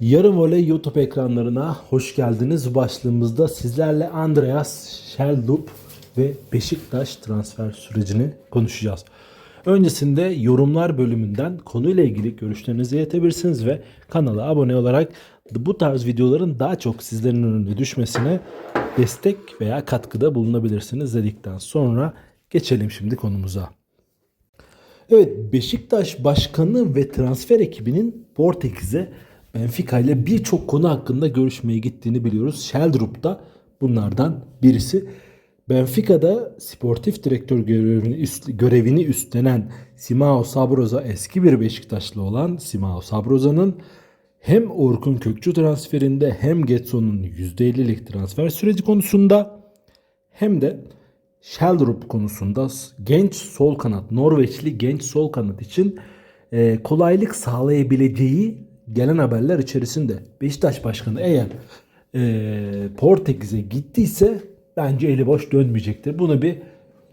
Yarım Voley YouTube ekranlarına hoş geldiniz. Başlığımızda sizlerle Andreas Schellrup ve Beşiktaş transfer sürecini konuşacağız. Öncesinde yorumlar bölümünden konuyla ilgili görüşlerinizi iletebilirsiniz ve kanala abone olarak bu tarz videoların daha çok sizlerin önüne düşmesine destek veya katkıda bulunabilirsiniz dedikten sonra geçelim şimdi konumuza. Evet Beşiktaş Başkanı ve transfer ekibinin Portekiz'e Benfica ile birçok konu hakkında görüşmeye gittiğini biliyoruz. Sheldrup da bunlardan birisi. Benfica'da sportif direktör görevini, üst- görevini üstlenen Simao Sabroza eski bir Beşiktaşlı olan Simao Sabroza'nın hem Orkun Kökçü transferinde hem Getson'un %50'lik transfer süreci konusunda hem de Sheldrup konusunda genç sol kanat, Norveçli genç sol kanat için e, kolaylık sağlayabileceği gelen haberler içerisinde. Beşiktaş Başkanı eğer e, Portekiz'e gittiyse bence eli boş dönmeyecektir. Bunu bir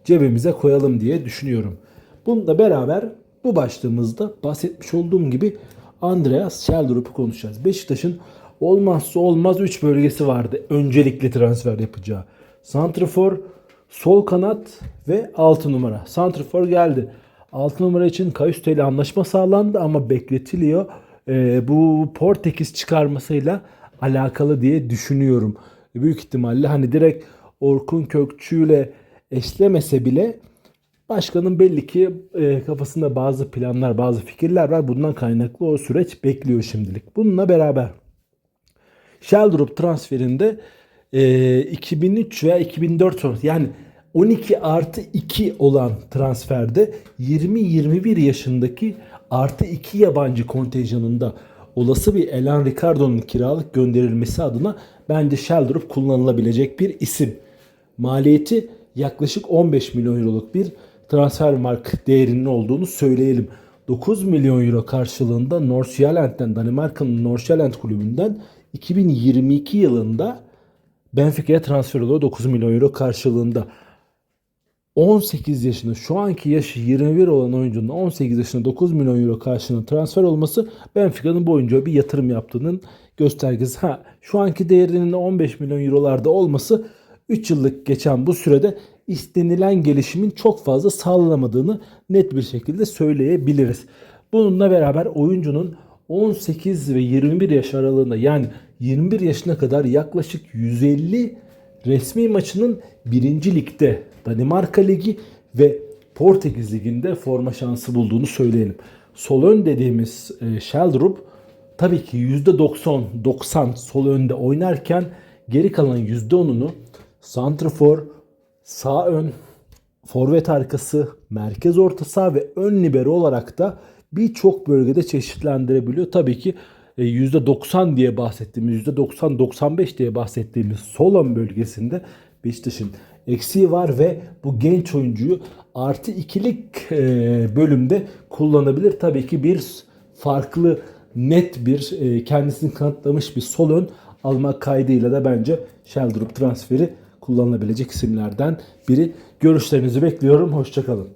cebimize koyalım diye düşünüyorum. Bununla beraber bu başlığımızda bahsetmiş olduğum gibi Andreas Sheldrup'u konuşacağız. Beşiktaş'ın olmazsa olmaz 3 bölgesi vardı. Öncelikli transfer yapacağı. Santrafor, sol kanat ve 6 numara. Santrafor geldi. 6 numara için Kayuste ile anlaşma sağlandı ama bekletiliyor. Ee, bu Portekiz çıkarmasıyla alakalı diye düşünüyorum. Büyük ihtimalle hani direkt Orkun Kökçü ile eşlemese bile Başkanın belli ki e, kafasında bazı planlar, bazı fikirler var. Bundan kaynaklı o süreç bekliyor şimdilik. Bununla beraber Sheldrup transferinde e, 2003 veya 2004 sonrası yani 12 artı 2 olan transferde 20-21 yaşındaki artı 2 yabancı kontenjanında olası bir Elan Ricardo'nun kiralık gönderilmesi adına bence Sheldrup kullanılabilecek bir isim. Maliyeti yaklaşık 15 milyon euroluk bir transfer mark değerinin olduğunu söyleyelim. 9 milyon euro karşılığında Nordsjælland'den Danimarka'nın Nordsjælland kulübünden 2022 yılında Benfica'ya transfer oluyor 9 milyon euro karşılığında. 18 yaşında şu anki yaşı 21 olan oyuncunun 18 yaşında 9 milyon euro karşılığında transfer olması Benfica'nın bu oyuncuya bir yatırım yaptığının göstergesi. Ha, şu anki değerinin 15 milyon eurolarda olması 3 yıllık geçen bu sürede istenilen gelişimin çok fazla sağlanamadığını net bir şekilde söyleyebiliriz. Bununla beraber oyuncunun 18 ve 21 yaş aralığında yani 21 yaşına kadar yaklaşık 150 resmi maçının 1. ligde Danimarka Ligi ve Portekiz Ligi'nde forma şansı bulduğunu söyleyelim. Sol ön dediğimiz e, Sheldrup tabii ki %90 90 sol önde oynarken geri kalan %10'unu santrafor, sağ ön, forvet arkası, merkez orta saha ve ön libero olarak da birçok bölgede çeşitlendirebiliyor. Tabii ki e, %90 diye bahsettiğimiz, %90-95 diye bahsettiğimiz sol ön bölgesinde Beşiktaş'ın eksiği var ve bu genç oyuncuyu artı ikilik e, bölümde kullanabilir. Tabii ki bir farklı net bir e, kendisini kanıtlamış bir sol ön almak kaydıyla da bence Sheldrup transferi kullanılabilecek isimlerden biri. Görüşlerinizi bekliyorum. Hoşçakalın.